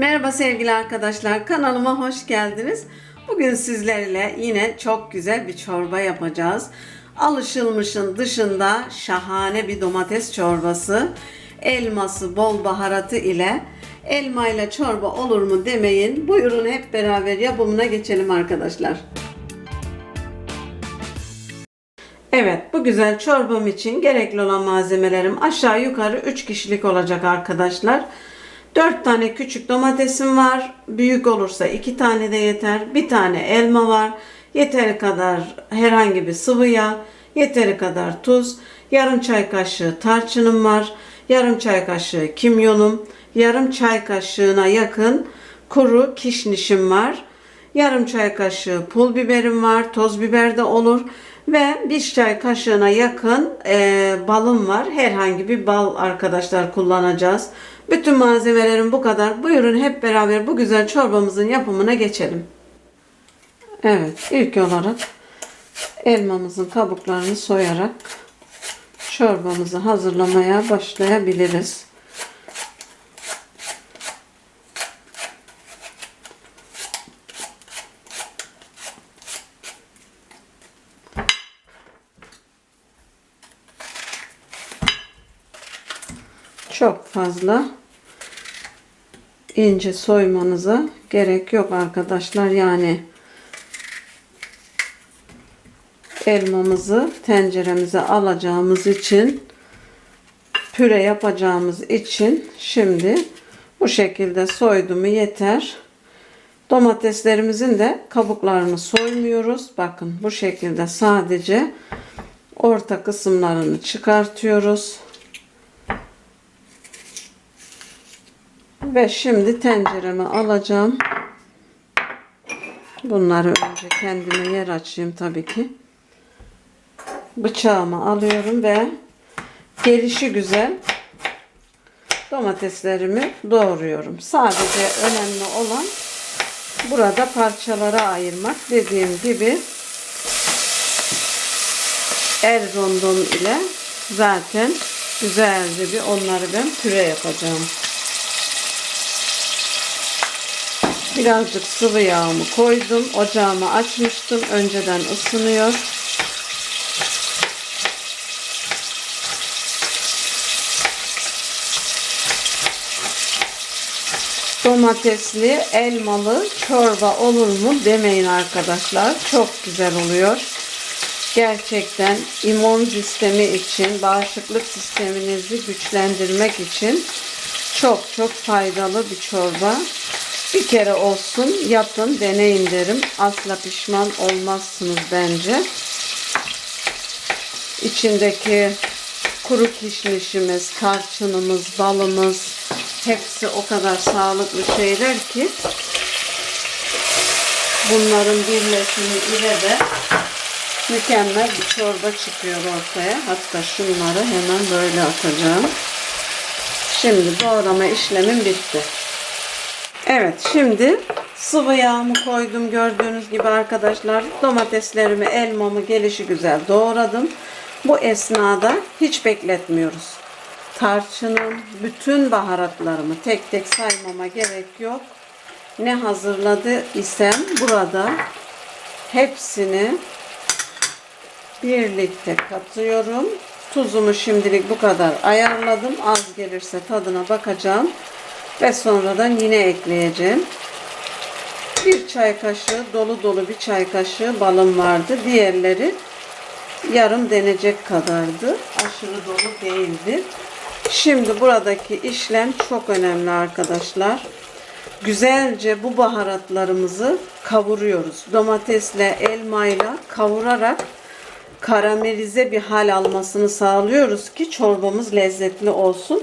Merhaba sevgili arkadaşlar, kanalıma hoş geldiniz. Bugün sizlerle yine çok güzel bir çorba yapacağız. Alışılmışın dışında şahane bir domates çorbası. Elması, bol baharatı ile elma ile çorba olur mu demeyin. Buyurun hep beraber yapımına geçelim arkadaşlar. Evet, bu güzel çorbam için gerekli olan malzemelerim aşağı yukarı 3 kişilik olacak arkadaşlar. 4 tane küçük domatesim var. Büyük olursa 2 tane de yeter. Bir tane elma var. Yeteri kadar herhangi bir sıvı yağ. Yeteri kadar tuz. Yarım çay kaşığı tarçınım var. Yarım çay kaşığı kimyonum. Yarım çay kaşığına yakın kuru kişnişim var. Yarım çay kaşığı pul biberim var. Toz biber de olur. Ve bir çay kaşığına yakın e, balım var. Herhangi bir bal arkadaşlar kullanacağız. Bütün malzemelerim bu kadar. Buyurun hep beraber bu güzel çorbamızın yapımına geçelim. Evet ilk olarak elmamızın kabuklarını soyarak çorbamızı hazırlamaya başlayabiliriz. Çok fazla ince soymanıza gerek yok arkadaşlar. Yani elmamızı tenceremize alacağımız için püre yapacağımız için şimdi bu şekilde soydum yeter. Domateslerimizin de kabuklarını soymuyoruz. Bakın bu şekilde sadece orta kısımlarını çıkartıyoruz. Ve şimdi tencereme alacağım. Bunları önce kendime yer açayım tabii ki. Bıçağımı alıyorum ve gelişi güzel domateslerimi doğruyorum. Sadece önemli olan burada parçalara ayırmak. Dediğim gibi el rondon ile zaten güzelce bir onları ben püre yapacağım. Birazcık sıvı yağımı koydum. Ocağımı açmıştım. Önceden ısınıyor. Domatesli, elmalı çorba olur mu demeyin arkadaşlar. Çok güzel oluyor. Gerçekten immün sistemi için, bağışıklık sisteminizi güçlendirmek için çok çok faydalı bir çorba. Bir kere olsun yapın, deneyin derim. Asla pişman olmazsınız bence. İçindeki kuru kişnişimiz, tarçınımız, balımız hepsi o kadar sağlıklı şeyler ki bunların birleşimi ile de mükemmel bir çorba çıkıyor ortaya. Hatta şunları hemen böyle atacağım. Şimdi doğrama işlemim bitti. Evet şimdi sıvı yağımı koydum gördüğünüz gibi arkadaşlar. Domateslerimi elmamı gelişi güzel doğradım. Bu esnada hiç bekletmiyoruz. Tarçının bütün baharatlarımı tek tek saymama gerek yok. Ne hazırladı isem burada hepsini birlikte katıyorum. Tuzumu şimdilik bu kadar ayarladım. Az gelirse tadına bakacağım. Ve sonradan yine ekleyeceğim. Bir çay kaşığı dolu dolu bir çay kaşığı balım vardı. Diğerleri yarım denecek kadardı. Aşırı dolu değildi. Şimdi buradaki işlem çok önemli arkadaşlar. Güzelce bu baharatlarımızı kavuruyoruz. Domatesle, elmayla kavurarak karamelize bir hal almasını sağlıyoruz ki çorbamız lezzetli olsun.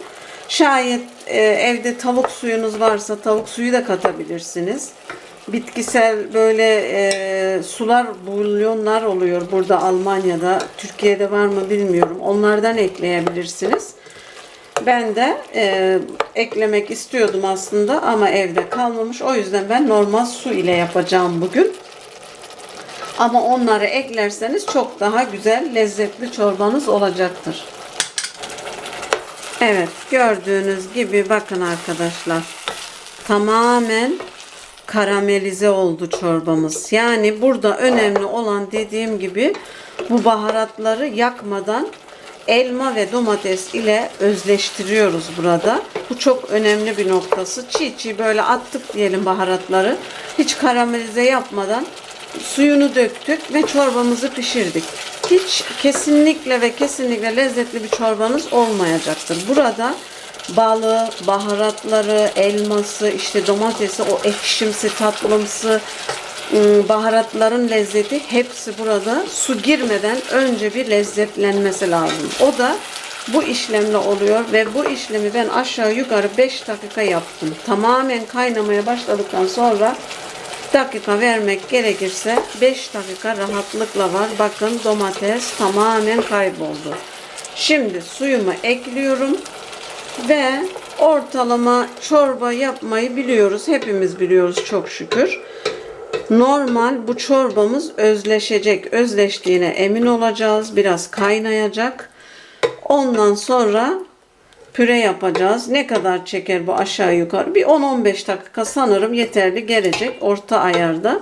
Şayet e, evde tavuk suyunuz varsa tavuk suyu da katabilirsiniz. Bitkisel böyle e, sular, bulyonlar oluyor burada Almanya'da. Türkiye'de var mı bilmiyorum. Onlardan ekleyebilirsiniz. Ben de e, eklemek istiyordum aslında ama evde kalmamış. O yüzden ben normal su ile yapacağım bugün. Ama onları eklerseniz çok daha güzel, lezzetli çorbanız olacaktır. Evet gördüğünüz gibi bakın arkadaşlar. tamamen karamelize oldu çorbamız. Yani burada önemli olan dediğim gibi bu baharatları yakmadan elma ve domates ile özleştiriyoruz burada. Bu çok önemli bir noktası. Çiğ çiğ böyle attık diyelim baharatları. Hiç karamelize yapmadan suyunu döktük ve çorbamızı pişirdik. Hiç kesinlikle ve kesinlikle lezzetli bir çorbanız olmayacaktır. Burada balı, baharatları, elması, işte domatesi, o ekşimsi, tatlımsı ım, baharatların lezzeti hepsi burada su girmeden önce bir lezzetlenmesi lazım. O da bu işlemle oluyor ve bu işlemi ben aşağı yukarı 5 dakika yaptım. Tamamen kaynamaya başladıktan sonra dakika vermek gerekirse 5 dakika rahatlıkla var. Bakın domates tamamen kayboldu. Şimdi suyumu ekliyorum ve ortalama çorba yapmayı biliyoruz. Hepimiz biliyoruz çok şükür. Normal bu çorbamız özleşecek. Özleştiğine emin olacağız. Biraz kaynayacak. Ondan sonra püre yapacağız. Ne kadar çeker bu aşağı yukarı? Bir 10-15 dakika sanırım yeterli gelecek orta ayarda.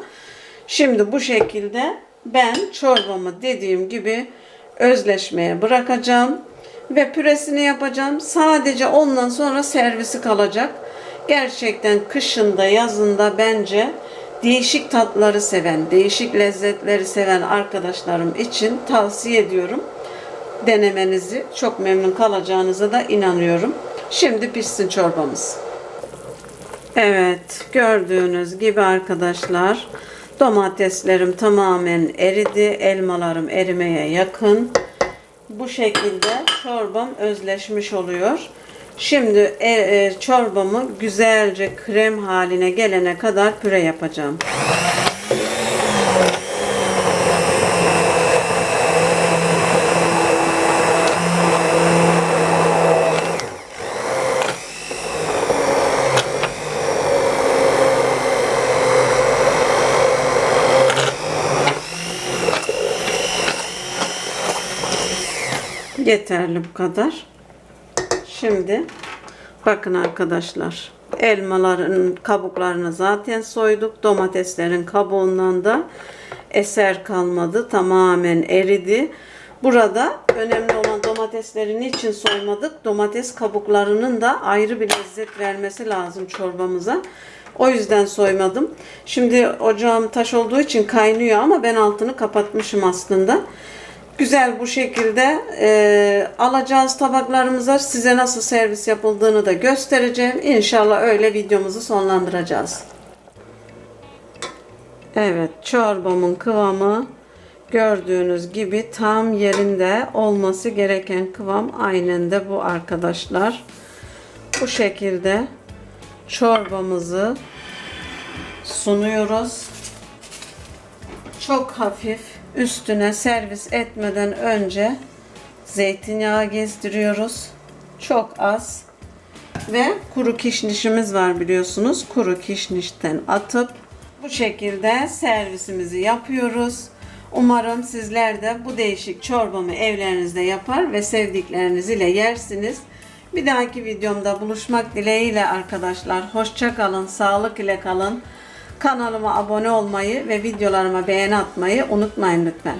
Şimdi bu şekilde ben çorbamı dediğim gibi özleşmeye bırakacağım ve püresini yapacağım. Sadece ondan sonra servisi kalacak. Gerçekten kışında yazında bence değişik tatları seven, değişik lezzetleri seven arkadaşlarım için tavsiye ediyorum denemenizi çok memnun kalacağınıza da inanıyorum. Şimdi pişsin çorbamız. Evet gördüğünüz gibi arkadaşlar domateslerim tamamen eridi. Elmalarım erimeye yakın. Bu şekilde çorbam özleşmiş oluyor. Şimdi e, e, çorbamı güzelce krem haline gelene kadar püre yapacağım. Yeterli bu kadar. Şimdi bakın arkadaşlar. Elmaların kabuklarını zaten soyduk. Domateslerin kabuğundan da eser kalmadı. Tamamen eridi. Burada önemli olan domatesleri niçin soymadık? Domates kabuklarının da ayrı bir lezzet vermesi lazım çorbamıza. O yüzden soymadım. Şimdi ocağım taş olduğu için kaynıyor ama ben altını kapatmışım aslında. Güzel bu şekilde e, alacağız tabaklarımıza size nasıl servis yapıldığını da göstereceğim. İnşallah öyle videomuzu sonlandıracağız. Evet çorbamın kıvamı gördüğünüz gibi tam yerinde olması gereken kıvam aynen de bu arkadaşlar. Bu şekilde çorbamızı sunuyoruz. Çok hafif üstüne servis etmeden önce zeytinyağı gezdiriyoruz. Çok az. Ve kuru kişnişimiz var biliyorsunuz. Kuru kişnişten atıp bu şekilde servisimizi yapıyoruz. Umarım sizler de bu değişik çorbamı evlerinizde yapar ve sevdikleriniz ile yersiniz. Bir dahaki videomda buluşmak dileğiyle arkadaşlar. Hoşça kalın, sağlık ile kalın. Kanalıma abone olmayı ve videolarıma beğeni atmayı unutmayın lütfen.